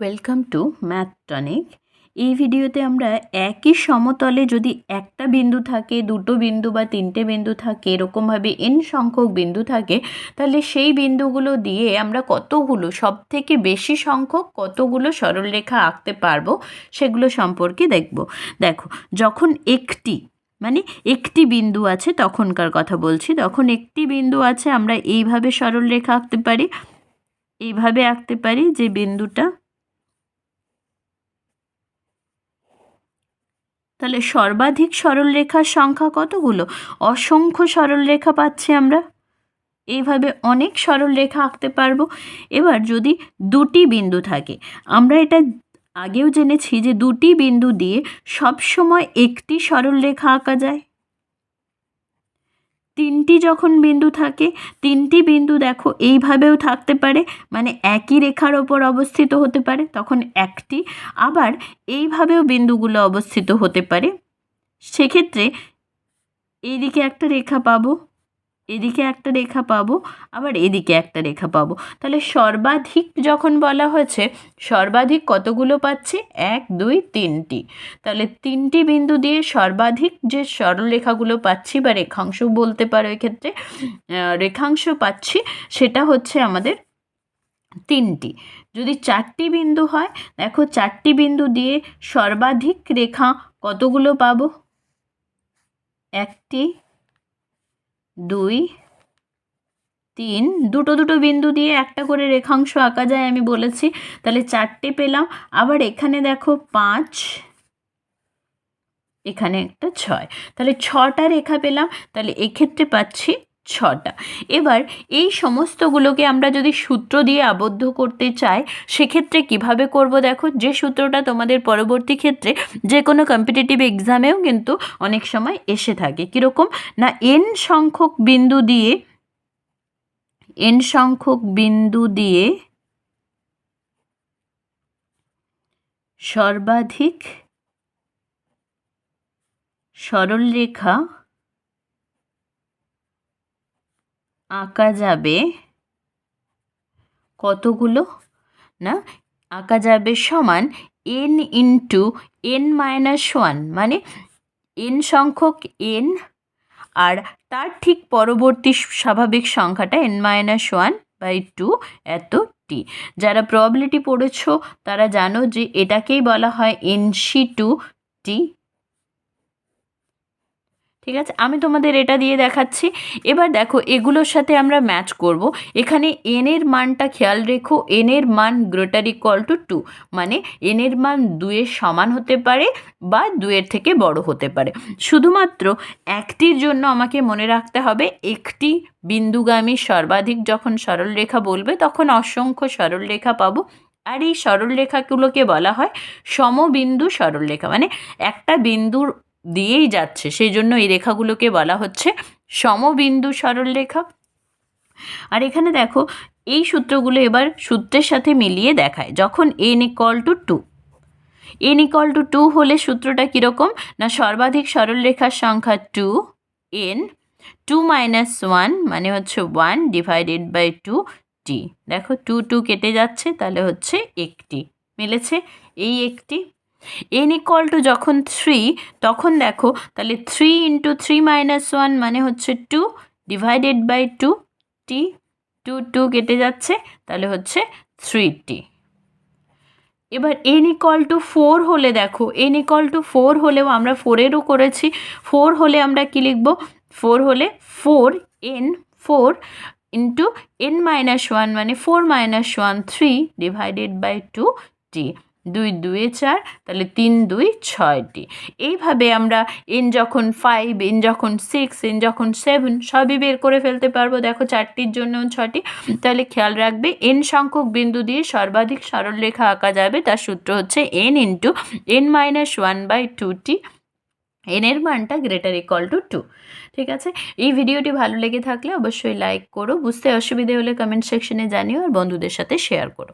Welcome to math tonic এই ভিডিওতে আমরা একই সমতলে যদি একটা বিন্দু থাকে, দুটো বিন্দু বা তিনটে বিন্দু থাকে, এরকমভাবে এন সংখ্যক বিন্দু থাকে, তাহলে সেই বিন্দুগুলো দিয়ে আমরা কতগুলো সব থেকে বেশি সংখ্যক কতগুলো সরলরেখা আঁকতে পারব, সেগুলো সম্পর্কে দেখব। দেখো, যখন একটি মানে একটি বিন্দু আছে তখনকার কথা বলছি, তখন একটি বিন্দু আছে, আমরা এইভাবে সরলরেখা আঁকতে পারি, এইভাবে আঁকতে পারি যে বিন্দুটা তাহলে সর্বাধিক সরলরেখার সংখ্যা কতগুলো? অসংখ্য সরলরেখা পাচ্ছি আমরা। এইভাবে অনেক সরলরেখা আঁকতে পারব। এবার যদি দুটি বিন্দু থাকে, আমরা এটা আগেও জেনেছি যে দুটি বিন্দু দিয়ে সবসময় একটি সরলরেখা আঁকা যায়। তিনটি যখন বিন্দু থাকে, তিনটি বিন্দু দেখো এইভাবেও থাকতে পারে মানে একই রেখার ওপর অবস্থিত হতে পারে, তখন একটি। আবার এইভাবেও বিন্দুগুলো অবস্থিত হতে পারে। সেক্ষেত্রে এইদিকে একটা রেখা পাবো। এদিকে একটা রেখা পাবো, আবার এদিকে একটা রেখা পাবো। তাহলে সর্বাধিক যখন বলা হয়েছে, সর্বাধিক কতগুলো পাচ্ছি? এক, দুই, তিনটি। তাহলে তিনটি বিন্দু দিয়ে সর্বাধিক যে সরলরেখাগুলো পাচ্ছি বা রেখাংশ বলতে পারো এক্ষেত্রে রেখাংশ পাচ্ছি, সেটা হচ্ছে আমাদের তিনটি। যদি চারটি বিন্দু হয়, দেখো চারটি বিন্দু দিয়ে সর্বাধিক রেখা কতগুলো পাবো? একটি দুই, তিন, দুটো দুটো বিন্দু দিয়ে একটা করে রেখাংশ আঁকা যায় আমি বলেছি। তাহলে চারটে পেলাম। আবার এখানে দেখো পাঁচ, এখানে একটা ছয়। তাহলে ছটা রেখা পেলাম। তাহলে এক্ষেত্রে পাচ্ছি ছটা। এবার এই সমস্তগুলোকে আমরা যদি সূত্র দিয়ে আবদ্ধ করতে চাই, সেক্ষেত্রে কীভাবে করব দেখো? যে সূত্রটা তোমাদের পরবর্তী ক্ষেত্রে যে কোনো কম্পিটিটিভ এক্সামেও কিন্তু অনেক সময় এসে থাকে। কীরকম? না এন সংখ্যক বিন্দু দিয়ে এন সংখ্যক বিন্দু দিয়ে সর্বাধিক সরলরেখা আঁকা যাবে কতগুলো? না, আঁকা যাবে সমান N into N minus one মানে এন সংখ্যক এন আর তার ঠিক পরবর্তী স্বাভাবিক সংখ্যাটা N minus one by two এত টি যারা প্রবাবিলিটি পড়েছ, তারা জানো যে এটাকেই বলা হয় এন সি টু টি ঠিক আছে? আমি তোমাদের এটা দিয়ে দেখাচ্ছি। এবার দেখো, এগুলোর সাথে আমরা ম্যাচ করব। এখানে এন এর মানটা খেয়াল রেখো। এন এর মান গ্রেটার ইকুয়াল টু টু মানে এন এর মান দুয়ের সমান হতে পারে বা দুয়ের থেকে বড় হতে পারে। শুধুমাত্র একটির জন্য আমাকে মনে রাখতে হবে, একটি বিন্দুগামী সর্বাধিক যখন সরলরেখা বলবে, তখন অসংখ্য সরলরেখা পাবো। আর এই সরলরেখাগুলোকে বলা হয় সমবিন্দু সরলরেখা মানে একটা বিন্দুর দিয়েই যাচ্ছে। সেই জন্য এই রেখাগুলোকে বলা হচ্ছে সমবিন্দু সরল রেখা। আর এখানে দেখো, এই সূত্রগুলো এবার সূত্রের সাথে মিলিয়ে দেখায়, যখন N equal to two N equal to two হলে সূত্রটা কীরকম? না, সর্বাধিক সরলরেখার সংখ্যা two N two minus one মানে হচ্ছে ওয়ান ডিভাইডেড বাই টু টি দেখো টু টু কেটে যাচ্ছে, তাহলে হচ্ছে একটি। মিলেছে? এই একটি এন ইকুয়াল টু যখন থ্রি তখন দেখো, তাহলে three into three minus one মানে হচ্ছে টু ডিভাইডেড বাই টু টি টু টু কেটে যাচ্ছে, তাহলে হচ্ছে থ্রি টি এবার এন ইকল টু ফোর হলে দেখো এন ইকল টু ফোর হলেও আমরা ফোরেরও করেছি ফোর হলে আমরা কী লিখব? ফোর হলে four N four into N minus one মানে four minus one three divided by two টি দুই দুয়ে চার, তাহলে তিন দুই ছয়টি। এইভাবে আমরা এন যখন ফাইভ এন যখন সিক্স এন যখন সেভেন সবই বের করে ফেলতে পারব। দেখো চারটির জন্য ছটি তাহলে খেয়াল রাখবে এন সংখ্যক বিন্দু দিয়ে সর্বাধিক সরলরেখা আঁকা যাবে। তার সূত্র হচ্ছে N into N minus one by টুটি এনের মানটা গ্রেটার ইকল টু টু ঠিক আছে? এই ভিডিওটি ভালো লেগে থাকলে অবশ্যই লাইক করো। বুঝতে অসুবিধে হলে কমেন্ট সেকশনে জানিও আর বন্ধুদের সাথে শেয়ার করো।